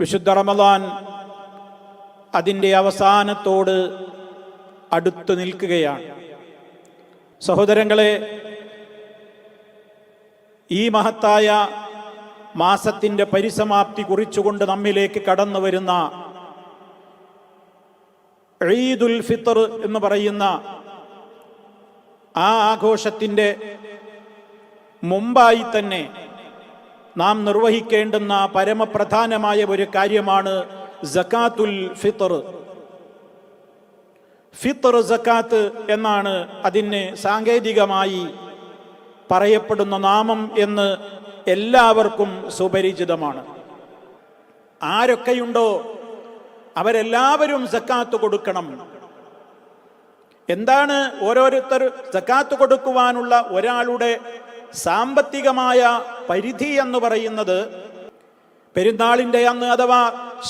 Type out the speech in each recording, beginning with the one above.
വിശുദ്ധ റമദാൻ അതിന്റെ അവസാനത്തോട് അടുത്തു നിൽക്കുകയാണ്. സഹോദരങ്ങളെ ഈ മഹത്തായ മാസത്തിന്റെ പരിസമാപ്തി കുറിച്ചുകൊണ്ട് നമ്മിലേക്ക് കടന്നു വരുന്ന ഈദുൽ ഫിത്തർ എന്ന് പറയുന്ന ആ ആഘോഷത്തിന്റെ മുമ്പായി തന്നെ നാം നിർവഹിക്കേണ്ടുന്ന പരമപ്രധാനമായ ഒരു കാര്യമാണ് ജക്കാത്തുൽ ഫിത്തർ ഫിത്തർ ജക്കാത്ത് എന്നാണ് അതിന് സാങ്കേതികമായി പറയപ്പെടുന്ന നാമം എന്ന് എല്ലാവർക്കും സുപരിചിതമാണ്. ആരൊക്കെയുണ്ടോ അവരെല്ലാവരും സക്കാത്ത് കൊടുക്കണം. എന്താണ് ഓരോരുത്തർ സക്കാത്ത് കൊടുക്കുവാനുള്ള ഒരാളുടെ സാമ്പത്തികമായ പരിധി എന്ന് പറയുന്നത് പെരുന്നാളിന്റെ അന്ന് അഥവാ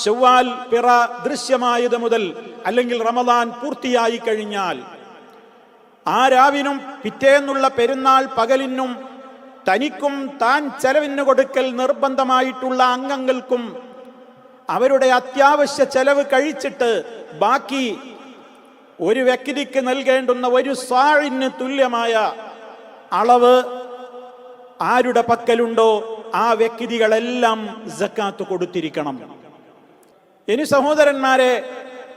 ചൊവ്വാൽ പിറ ദൃശ്യമായത് മുതൽ അല്ലെങ്കിൽ റമദാൻ പൂർത്തിയായി കഴിഞ്ഞാൽ ആ രാവിനും പിറ്റേന്നുള്ള പെരുന്നാൾ പകലിനും തനിക്കും താൻ ചെലവിന് കൊടുക്കൽ നിർബന്ധമായിട്ടുള്ള അംഗങ്ങൾക്കും അവരുടെ അത്യാവശ്യ ചെലവ് കഴിച്ചിട്ട് ബാക്കി ഒരു വ്യക്തിക്ക് നൽകേണ്ടുന്ന ഒരു സ്വാഴിന് തുല്യമായ അളവ് ആരുടെ പക്കലുണ്ടോ ആ വ്യക്തികളെല്ലാം ജക്കാത്ത് കൊടുത്തിരിക്കണം. ഇനി സഹോദരന്മാരെ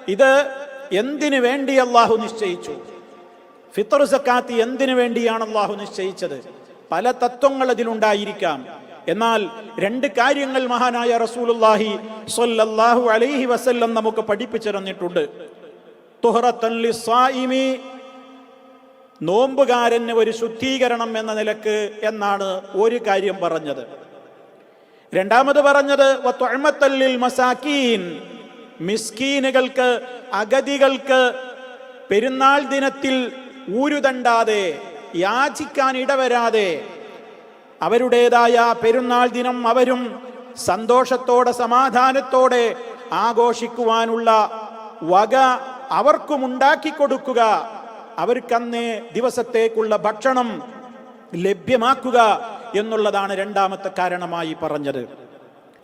ഇത് എന്തിനു വേണ്ടി അള്ളാഹു നിശ്ചയിച്ചു? ഫിത്തർ സക്കാത്ത് എന്തിനു വേണ്ടിയാണ് അള്ളാഹു നിശ്ചയിച്ചത്? പല തത്വങ്ങൾ അതിലുണ്ടായിരിക്കാം. എന്നാൽ രണ്ട് കാര്യങ്ങൾ മഹാനായ റസൂലുള്ളാഹി സ്വല്ലല്ലാഹു അലൈഹി വസല്ലം നമുക്ക് പഠിപ്പിച്ചു തന്നിട്ടുണ്ട്. തുഹറത്തൻ ലിസ്സായിമി നോമ്പുകാരന് ഒരു ശുദ്ധീകരണം എന്ന നിലയ്ക്ക് എന്നാണ് ഒരു കാര്യം പറഞ്ഞത്. രണ്ടാമത് പറഞ്ഞത് വത്വഅ്മത്തല്ലിൽ മസാക്കീൻ മിസ്കീനുകൾക്ക് അഗതികൾക്ക് പെരുന്നാൾ ദിനത്തിൽ ഊരുതണ്ടാതെ യാചിക്കാൻ ഇടവരാതെ അവരുടേതായ പെരുന്നാൾ ദിനം അവരും സന്തോഷത്തോടെ സമാധാനത്തോടെ ആഘോഷിക്കുവാനുള്ള വക അവർക്കും ഉണ്ടാക്കി കൊടുക്കുക. അവർക്കന്നേ ദിവസത്തേക്കുള്ള ഭക്ഷണം ലഭ്യമാക്കുക എന്നുള്ളതാണ് രണ്ടാമത്തെ കാരണമായി പറഞ്ഞത്.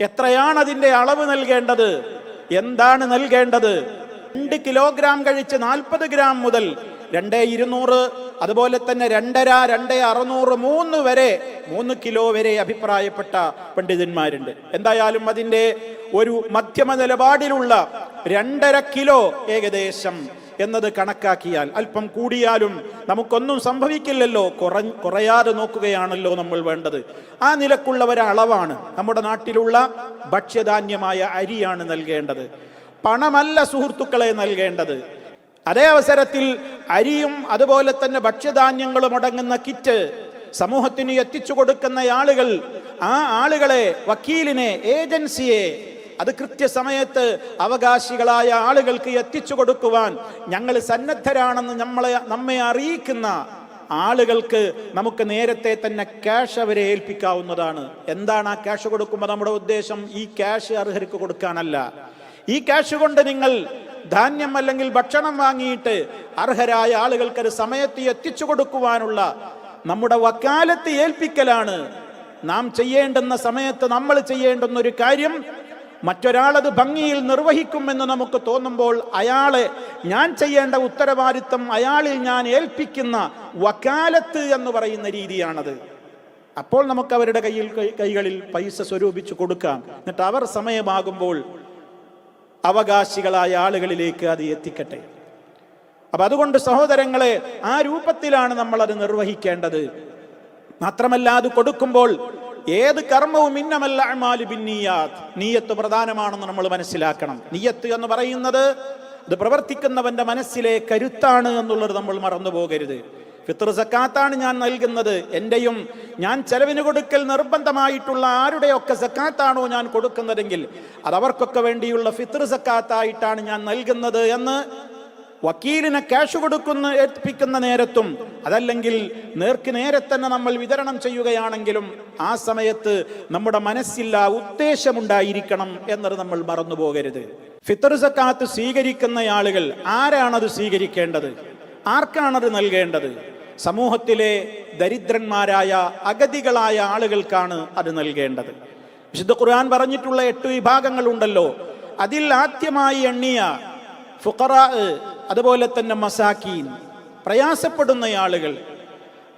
എത്രയാണ് അതിന്റെ അളവ് നൽകേണ്ടത്? എന്താണ് നൽകേണ്ടത്? രണ്ട് കിലോഗ്രാം കഴിച്ച് നാൽപ്പത് ഗ്രാം മുതൽ രണ്ടേ ഇരുന്നൂറ് അതുപോലെ തന്നെ രണ്ടര രണ്ടേ അറുന്നൂറ് മൂന്ന് വരെ മൂന്ന് കിലോ വരെ അഭിപ്രായപ്പെട്ട പണ്ഡിതന്മാരുണ്ട്. എന്തായാലും അതിന്റെ ഒരു മധ്യമ നിലപാടിലുള്ള രണ്ടര കിലോ ഏകദേശം എന്നത് കണക്കാക്കിയാൽ അല്പം കൂടിയാലും നമുക്കൊന്നും സംഭവിക്കില്ലല്ലോ. കുറ കുറയാതെ നോക്കുകയാണല്ലോ നമ്മൾ വേണ്ടത്. ആ നിലക്കുള്ള ഒരളവാണ് നമ്മുടെ നാട്ടിലുള്ള ഭക്ഷ്യധാന്യമായ അരിയാണ് നൽകേണ്ടത്. പണമല്ല സുഹൃത്തുക്കളെ നൽകേണ്ടത്. അതേ അവസരത്തിൽ അരിയും അതുപോലെ തന്നെ ഭക്ഷ്യധാന്യങ്ങളും അടങ്ങുന്ന കിറ്റ് സമൂഹത്തിന് എത്തിച്ചു കൊടുക്കുന്ന ആളുകൾ ആ ആളുകളെ വക്കീലിനെ ഏജൻസിയെ അത് കൃത്യസമയത്ത് അവകാശികളായ ആളുകൾക്ക് എത്തിച്ചു കൊടുക്കുവാൻ ഞങ്ങൾ സന്നദ്ധരാണെന്ന് നമ്മളെ നമ്മെ അറിയിക്കുന്ന ആളുകൾക്ക് നമുക്ക് നേരത്തെ തന്നെ ക്യാഷ് അവരെ ഏൽപ്പിക്കാവുന്നതാണ്. എന്താണ് ആ ക്യാഷ് കൊടുക്കുമ്പോൾ നമ്മുടെ ഉദ്ദേശം? ഈ ക്യാഷ് അർഹർക്ക് കൊടുക്കാനല്ല. ഈ ക്യാഷ് കൊണ്ട് നിങ്ങൾ ധാന്യം അല്ലെങ്കിൽ ഭക്ഷണം വാങ്ങിയിട്ട് അർഹരായ ആളുകൾക്ക് ഒരു സമയത്ത് എത്തിച്ചു കൊടുക്കുവാനുള്ള നമ്മുടെ വക്കാലത്ത് ഏൽപ്പിക്കലാണ്. നാം ചെയ്യേണ്ടുന്ന സമയത്ത് നമ്മൾ ചെയ്യേണ്ടുന്ന ഒരു കാര്യം മറ്റൊരാളത് ഭംഗിയിൽ നിർവഹിക്കുമെന്ന് നമുക്ക് തോന്നുമ്പോൾ അയാളെ ഞാൻ ചെയ്യേണ്ട ഉത്തരവാദിത്തം അയാളിൽ ഞാൻ ഏൽപ്പിക്കുന്ന വക്കാലത്ത് എന്ന് പറയുന്ന രീതിയാണത്. അപ്പോൾ നമുക്ക് അവരുടെ കയ്യിൽ കൈകളിൽ പൈസ സ്വരൂപിച്ചു കൊടുക്കാം. എന്നിട്ട് അവർ സമയമാകുമ്പോൾ അവകാശികളായ ആളുകളിലേക്ക് അത് എത്തിക്കട്ടെ. അപ്പൊ അതുകൊണ്ട് സഹോദരങ്ങളെ ആ രൂപത്തിലാണ് നമ്മൾ അത് നിർവഹിക്കേണ്ടത്. മാത്രമല്ല അത് കൊടുക്കുമ്പോൾ ഏത് കർമ്മവും ഇന്നമല്ല അമാലി ബിന്നിയാത്ത്. നീയത്ത് പ്രധാനമാണെന്ന് നമ്മൾ മനസ്സിലാക്കണം. നീയത്ത് എന്ന് പറയുന്നത് ഇത് പ്രവർത്തിക്കുന്നവന്റെ മനസ്സിലെ കരുത്താണ് എന്നുള്ളത് നമ്മൾ മറന്നു പോകരുത്. ഫിത്ര സക്കാത്താണ് ഞാൻ നൽകുന്നത്. എന്റെയും ഞാൻ ചെലവിന് കൊടുക്കൽ നിർബന്ധമായിട്ടുള്ള ആരുടെയൊക്കെ സക്കാത്താണോ ഞാൻ കൊടുക്കുന്നതെങ്കിൽ അത് അവർക്കൊക്കെ വേണ്ടിയുള്ള ഫിത്ർ സക്കാത്തായിട്ടാണ് ഞാൻ നൽകുന്നത് എന്ന് വക്കീലിനെ ക്യാഷ് കൊടുക്കുന്ന ഏൽപ്പിക്കുന്ന നേരത്തും അതല്ലെങ്കിൽ നേർക്ക് നേരെ തന്നെ നമ്മൾ വിതരണം ചെയ്യുകയാണെങ്കിലും ആ സമയത്ത് നമ്മുടെ മനസ്സിൽ ആ ഉദ്ദേശമുണ്ടായിരിക്കണം എന്നത് നമ്മൾ മറന്നു പോകരുത്. സക്കാത്ത് സ്വീകരിക്കുന്ന ആളുകൾ ആരാണത് സ്വീകരിക്കേണ്ടത്? ആർക്കാണത് നൽകേണ്ടത്? സമൂഹത്തിലെ ദരിദ്രന്മാരായ അഗതികളായ ആളുകൾക്കാണ് അത് നൽകേണ്ടത്. വിശുദ്ധ ഖുർആൻ പറഞ്ഞിട്ടുള്ള എട്ട് വിഭാഗങ്ങൾ ഉണ്ടല്ലോ അതിൽ ആദ്യമായി എണ്ണിയ ഫുഖറ അതുപോലെ തന്നെ മസാക്കീൻ. പ്രയാസപ്പെടുന്ന ആളുകൾ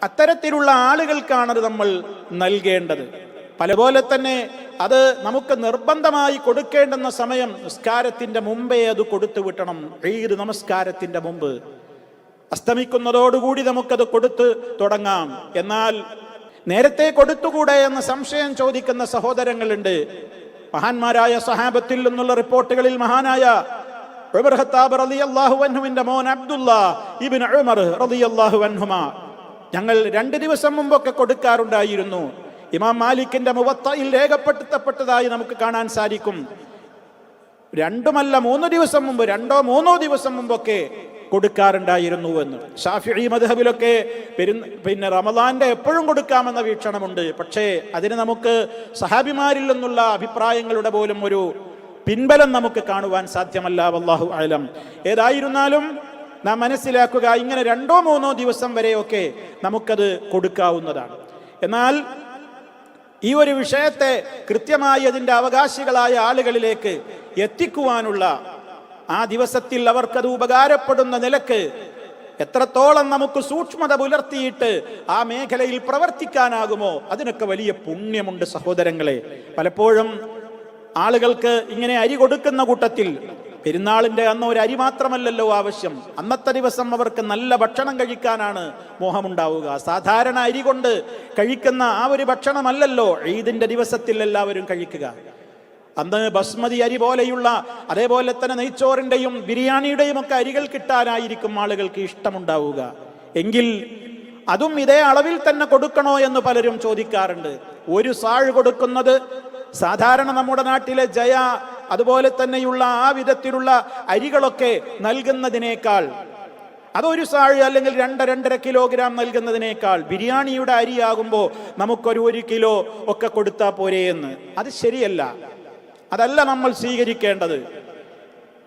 അത്തരത്തിലുള്ള ആളുകൾക്കാണ് നമ്മൾ നൽകേണ്ടത്. പലപോലെ തന്നെ അത് നമുക്ക് നിർബന്ധമായി കൊടുക്കേണ്ടുന്ന സമയം നിസ്കാരത്തിന്റെ മുമ്പേ അത് കൊടുത്തു വിട്ടണം. ഈദ് നമസ്കാരത്തിന്റെ മുമ്പ്. അസ്തമിക്കുന്നതോടുകൂടി നമുക്കത് കൊടുത്ത് തുടങ്ങാം. എന്നാൽ നേരത്തെ കൊടുത്തുകൂടെ എന്ന സംശയം ചോദിക്കുന്ന സഹോദരങ്ങളുണ്ട്. മഹാന്മാരായ സഹാബത്തിൽ നിന്നുള്ള റിപ്പോർട്ടുകളിൽ മഹാനായ റളിയല്ലാഹു അൻഹുവിന്റെ മോൻ അബ്ദുല്ല ഇബ്നു ഉമർ റളിയല്ലാഹു ഞങ്ങൾ രണ്ട് ദിവസം മുമ്പൊക്കെ കൊടുക്കാറുണ്ടായിരുന്നു. ഇമാം മാലിക്കിന്റെ മുവത്തയിൽ രേഖപ്പെടുത്തപ്പെട്ടതായി നമുക്ക് കാണാൻ സാധിക്കും. രണ്ടുമല്ല മൂന്ന് ദിവസം മുമ്പ് രണ്ടോ മൂന്നോ ദിവസം മുമ്പൊക്കെ കൊടുക്കാറുണ്ടായിരുന്നു എന്ന്. ഷാഫി മധബിലൊക്കെ പെരു പിന്നെ റമദാന്റെ എപ്പോഴും കൊടുക്കാമെന്ന വീക്ഷണമുണ്ട്. പക്ഷേ അതിന് നമുക്ക് സഹാബിമാരിൽ നിന്നുള്ള അഭിപ്രായങ്ങളുടെ പോലും ഒരു പിൻബലം നമുക്ക് കാണുവാൻ സാധ്യമല്ല വല്ലാഹു അലം. ഏതായിരുന്നാലും നാം മനസ്സിലാക്കുക ഇങ്ങനെ രണ്ടോ മൂന്നോ ദിവസം വരെയൊക്കെ നമുക്കത് കൊടുക്കാവുന്നതാണ്. എന്നാൽ ഈ ഒരു വിഷയത്തെ കൃത്യമായി അതിന്റെ അവകാശികളായ ആളുകളിലേക്ക് എത്തിക്കുവാനുള്ള ആ ദിവസത്തിൽ അവർക്കത് ഉപകാരപ്പെടുന്ന നിലയ്ക്ക് എത്രത്തോളം നമുക്ക് സൂക്ഷ്മത പുലർത്തിയിട്ട് ആ മേഖലയിൽ പ്രവർത്തിക്കാനാകുമോ അതിനൊക്കെ വലിയ പുണ്യമുണ്ട് സഹോദരങ്ങളെ. പലപ്പോഴും ആളുകൾക്ക് ഇങ്ങനെ അരി കൊടുക്കുന്ന കൂട്ടത്തിൽ പെരുന്നാളിന്റെ അന്ന് ഒരു അരി മാത്രമല്ലല്ലോ ആവശ്യം. അന്നത്തെ ദിവസം അവർക്ക് നല്ല ഭക്ഷണം കഴിക്കാനാണ് മോഹമുണ്ടാവുക. സാധാരണ അരി കൊണ്ട് കഴിക്കുന്ന ആ ഒരു ഭക്ഷണമല്ലല്ലോ ഈദിന്റെ ദിവസത്തിൽ എല്ലാവരും കഴിക്കുക. അന്ന് ബസ്മതി അരി പോലെയുള്ള അതേപോലെ തന്നെ നെയ്ച്ചോറിന്റെയും ബിരിയാണിയുടെയും ഒക്കെ അരികൾ കിട്ടാനായിരിക്കും ആളുകൾക്ക് ഇഷ്ടമുണ്ടാവുക. എങ്കിൽ അതും ഇതേ അളവിൽ തന്നെ കൊടുക്കണോ എന്ന് പലരും ചോദിക്കാറുണ്ട്. ഒരു സാഴ് കൊടുക്കുന്നത് സാധാരണ നമ്മുടെ നാട്ടിലെ ജയ അതുപോലെ തന്നെയുള്ള ആ വിധത്തിലുള്ള അരികളൊക്കെ നൽകുന്നതിനേക്കാൾ അതൊരു സാഴ് അല്ലെങ്കിൽ രണ്ട് രണ്ടര കിലോഗ്രാം നൽകുന്നതിനേക്കാൾ ബിരിയാണിയുടെ അരിയാകുമ്പോൾ നമുക്കൊരു ഒരു കിലോ ഒക്കെ കൊടുത്താൽ പോരേ എന്ന്. അത് ശരിയല്ല. അതല്ല നമ്മൾ സ്വീകരിക്കേണ്ടത്.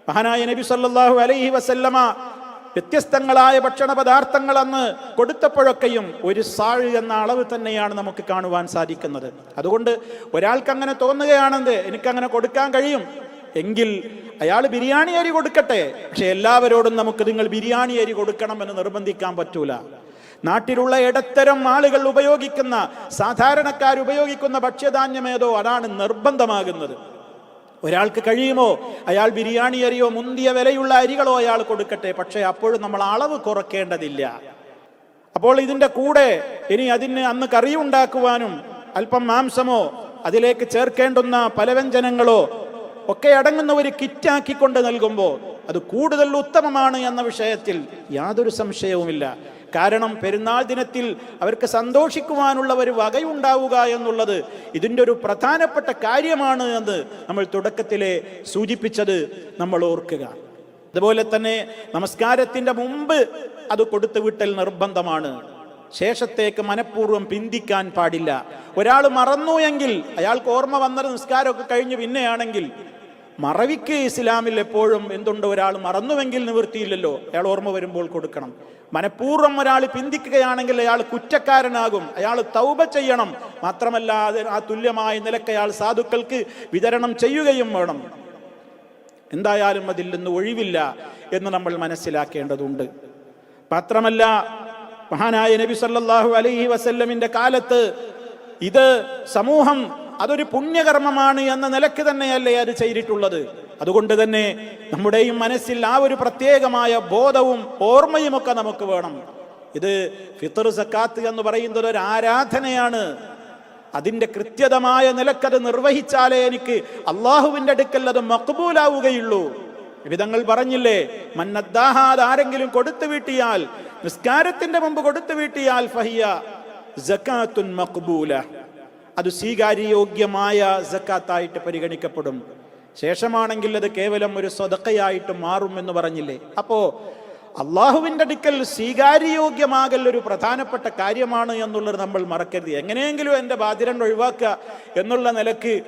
മഹാനായ നബി സല്ലാഹു അലൈഹി വസല്ലമ വ്യത്യസ്തങ്ങളായ ഭക്ഷണ പദാർത്ഥങ്ങൾ അന്ന് കൊടുത്തപ്പോഴൊക്കെയും ഒരു സാഴ് എന്ന അളവ് തന്നെയാണ് നമുക്ക് കാണുവാൻ സാധിക്കുന്നത്. അതുകൊണ്ട് ഒരാൾക്ക് അങ്ങനെ തോന്നുകയാണെന്ന് എനിക്കങ്ങനെ കൊടുക്കാൻ കഴിയും. എങ്കിൽ അയാൾ ബിരിയാണി അരി കൊടുക്കട്ടെ. പക്ഷെ എല്ലാവരോടും നമുക്ക് നിങ്ങൾ ബിരിയാണി അരി കൊടുക്കണമെന്ന് നിർബന്ധിക്കാൻ പറ്റൂല. നാട്ടിലുള്ള ഇടത്തരം ആളുകൾ ഉപയോഗിക്കുന്ന സാധാരണക്കാർ ഉപയോഗിക്കുന്ന ഭക്ഷ്യധാന്യമേതോ അതാണ് നിർബന്ധമാകുന്നത്. ഒരാൾക്ക് കഴിയുമോ? അയാൾ ബിരിയാണി അരിയോ മുന്തിയ വിലയുള്ള അരികളോ അയാൾ കൊടുക്കട്ടെ. പക്ഷേ അപ്പോഴും നമ്മൾ അളവ് കുറക്കേണ്ടതില്ല. അപ്പോൾ ഇതിന്റെ കൂടെ ഇനി അതിന് അന്ന് കറി ഉണ്ടാക്കുവാനും അല്പം മാംസമോ അതിലേക്ക് ചേർക്കേണ്ടുന്ന പലവ്യഞ്ജനങ്ങളോ ഒക്കെ അടങ്ങുന്ന ഒരു കിറ്റാക്കിക്കൊണ്ട് നൽകുമ്പോൾ അത് കൂടുതൽ ഉത്തമമാണ് എന്ന വിഷയത്തിൽ യാതൊരു സംശയവുമില്ല. കാരണം പെരുന്നാൾ ദിനത്തിൽ അവർക്ക് സന്തോഷിക്കുവാനുള്ള ഒരു വകയുണ്ടാവുക എന്നുള്ളത് ഇതിന്റെ ഒരു പ്രധാനപ്പെട്ട കാര്യമാണ് എന്ന് നമ്മൾ തുടക്കത്തിലെ സൂചിപ്പിച്ചത് നമ്മൾ ഓർക്കുക. അതുപോലെ തന്നെ നമസ്കാരത്തിന്റെ മുമ്പ് അത് കൊടുത്തു വിട്ടൽ നിർബന്ധമാണ്. ശേഷത്തേക്ക് മനഃപൂർവം പിന്തിക്കാൻ പാടില്ല. ഒരാൾ മറന്നു എങ്കിൽ അയാൾക്ക് ഓർമ്മ വന്നത് നിസ്കാരമൊക്കെ കഴിഞ്ഞ് പിന്നെയാണെങ്കിൽ മറവിക്ക് ഇസ്ലാമിൽ എപ്പോഴും എന്തുണ്ട് ഒരാൾ മറന്നുവെങ്കിൽ നിവൃത്തിയില്ലല്ലോ. അയാൾ ഓർമ്മ വരുമ്പോൾ കൊടുക്കണം. മനഃപൂർവം ഒരാൾ പിന്തിക്കുകയാണെങ്കിൽ അയാൾ കുറ്റക്കാരനാകും. അയാൾ തൗബ ചെയ്യണം. മാത്രമല്ല ആ തുല്യമായ നിലയ്ക്ക് അയാൾ സാധുക്കൾക്ക് വിതരണം ചെയ്യുകയും വേണം. എന്തായാലും അതിൽ നിന്ന് ഒഴിവില്ല എന്ന് നമ്മൾ മനസ്സിലാക്കേണ്ടതുണ്ട്. മാത്രമല്ല മഹാനായ നബി സല്ലാഹു അലൈഹി വസല്ലമിന്റെ കാലത്ത് ഇത് സമൂഹം അതൊരു പുണ്യകർമ്മമാണ് എന്ന നിലയ്ക്ക് തന്നെയല്ലേ അത് ചെയ്തിട്ടുള്ളത്. അതുകൊണ്ട് തന്നെ നമ്മുടെയും മനസ്സിൽ ആ ഒരു പ്രത്യേകമായ ബോധവും ഓർമ്മയും ഒക്കെ നമുക്ക് വേണം. ഇത് ഫിത്തർ സക്കാത്ത് എന്ന് പറയുന്നത് ഒരു ആരാധനയാണ്. അതിന്റെ കൃത്യതമായ നിലക്കത് നിർവഹിച്ചാലേ എനിക്ക് അള്ളാഹുവിന്റെ അടുക്കൽ അത് മക്ബൂലാവുകയുള്ളൂ. വിധങ്ങൾ പറഞ്ഞില്ലേ മന്നദ്ദാഹാദ് ആരെങ്കിലും കൊടുത്തു വീട്ടിയാൽ നിസ്കാരത്തിന്റെ മുമ്പ് കൊടുത്തു വീട്ടിയാൽ ഫഹിയ ജക്കാത്തുൻ മക്ബൂല. അത് സ്വീകാര്യയോഗ്യമായ ജക്കാത്തായിട്ട് പരിഗണിക്കപ്പെടും. ശേഷമാണെങ്കിൽ അത് കേവലം ഒരു സ്വതക്കയായിട്ട് മാറും എന്ന് പറഞ്ഞില്ലേ? അപ്പോ അള്ളാഹുവിന്റെ അടുക്കൽ സ്വീകാര്യയോഗ്യമാകൽ ഒരു പ്രധാനപ്പെട്ട കാര്യമാണ് എന്നുള്ളത് നമ്മൾ മറക്കരുത്. എങ്ങനെയെങ്കിലും എന്റെ ബാധ്യത ഒഴിവാക്കുക എന്നുള്ള നിലയ്ക്ക്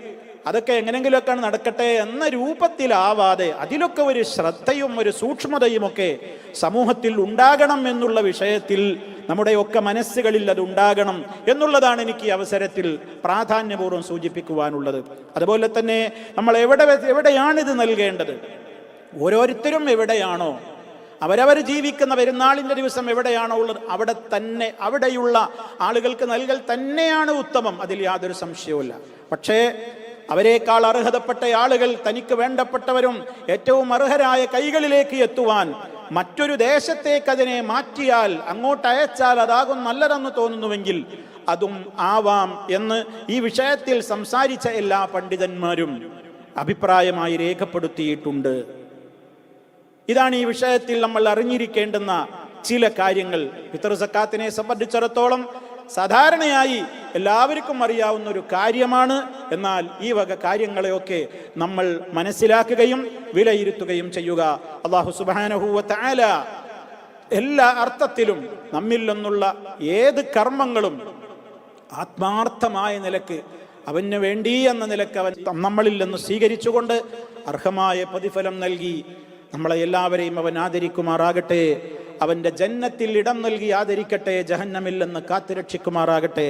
അതൊക്കെ എങ്ങനെയെങ്കിലുമൊക്കെ നടക്കട്ടെ എന്ന രൂപത്തിലാവാതെ അതിലൊക്കെ ഒരു ശ്രദ്ധയും ഒരു സൂക്ഷ്മതയും ഒക്കെ സമൂഹത്തിൽ ഉണ്ടാകണം എന്നുള്ള വിഷയത്തിൽ നമ്മുടെയൊക്കെ മനസ്സുകളിൽ അത് ഉണ്ടാകണം എന്നുള്ളതാണ് എനിക്ക് ഈ അവസരത്തിൽ പ്രാധാന്യപൂർവം സൂചിപ്പിക്കുവാനുള്ളത്. അതുപോലെ തന്നെ നമ്മൾ എവിടെ എവിടെയാണിത് നൽകേണ്ടത്? ഓരോരുത്തരും എവിടെയാണോ? അവരവർ ജീവിക്കുന്ന പെരുന്നാളിന്റെ ദിവസം എവിടെയാണോ ഉള്ളത്? അവിടെ തന്നെ അവിടെയുള്ള ആളുകൾക്ക് നൽകൽ തന്നെയാണ് ഉത്തമം. അതിൽ യാതൊരു സംശയവുമില്ല. പക്ഷേ അവരെക്കാൾ അർഹതപ്പെട്ട ആളുകൾ തനിക്ക് വേണ്ടപ്പെട്ടവരും ഏറ്റവും അർഹരായ കൈകളിലേക്ക് എത്തുവാൻ മറ്റൊരു ദേശത്തേക്ക് അതിനെ മാറ്റിയാൽ അങ്ങോട്ട് അയച്ചാൽ അതാകും നല്ലതെന്ന് തോന്നുന്നുവെങ്കിൽ അതും ആവാം എന്ന് ഈ വിഷയത്തിൽ സംസാരിച്ച എല്ലാ പണ്ഡിതന്മാരും അഭിപ്രായമായി രേഖപ്പെടുത്തിയിട്ടുണ്ട്. ഇതാണ് ഈ വിഷയത്തിൽ നമ്മൾ അറിഞ്ഞിരിക്കേണ്ടുന്ന ചില കാര്യങ്ങൾ. പിതൃസക്കാത്തിനെ സക്കാത്തിനെ സംബന്ധിച്ചിടത്തോളം സാധാരണയായി എല്ലാവർക്കും അറിയാവുന്ന ഒരു കാര്യമാണ്. എന്നാൽ ഈ വക കാര്യങ്ങളെയൊക്കെ നമ്മൾ മനസ്സിലാക്കുകയും വിലയിരുത്തുകയും ചെയ്യുക. അള്ളാഹു സുബാനഹൂവ താല എല്ലാ അർത്ഥത്തിലും നമ്മിൽ നിന്നുള്ള ഏത് കർമ്മങ്ങളും ആത്മാർത്ഥമായ നിലയ്ക്ക് അവന് വേണ്ടി എന്ന നിലയ്ക്ക് അവൻ നമ്മളിൽ നിന്ന് സ്വീകരിച്ചുകൊണ്ട് അർഹമായ പ്രതിഫലം നൽകി. നമ്മളെ എല്ലാവരെയും അവൻ ആദരിക്കുമാറാകട്ടെ. അവന്റെ ജന്നത്തിൽ ഇടം നൽകി ആദരിക്കട്ടെ ജഹന്നമിൽ നിന്ന് കാത്തുരക്ഷിക്കുമാറാകട്ടെ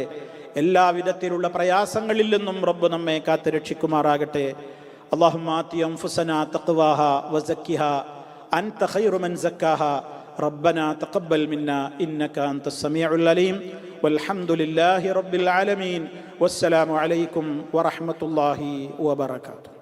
എല്ലാവിധത്തിലുള്ള പ്രയാസങ്ങളിൽ നിന്നും റബ്ബ് നമ്മെ കാത്തുരക്ഷിക്കുമാറാകട്ടെ اللهم آت أنفسنا تقواها وزكها أنت خير من زكاها ربنا تقبل منا إنك أنت السميع العليم والحمد لله رب العالمين والسلام عليكم ورحمة الله وبركاته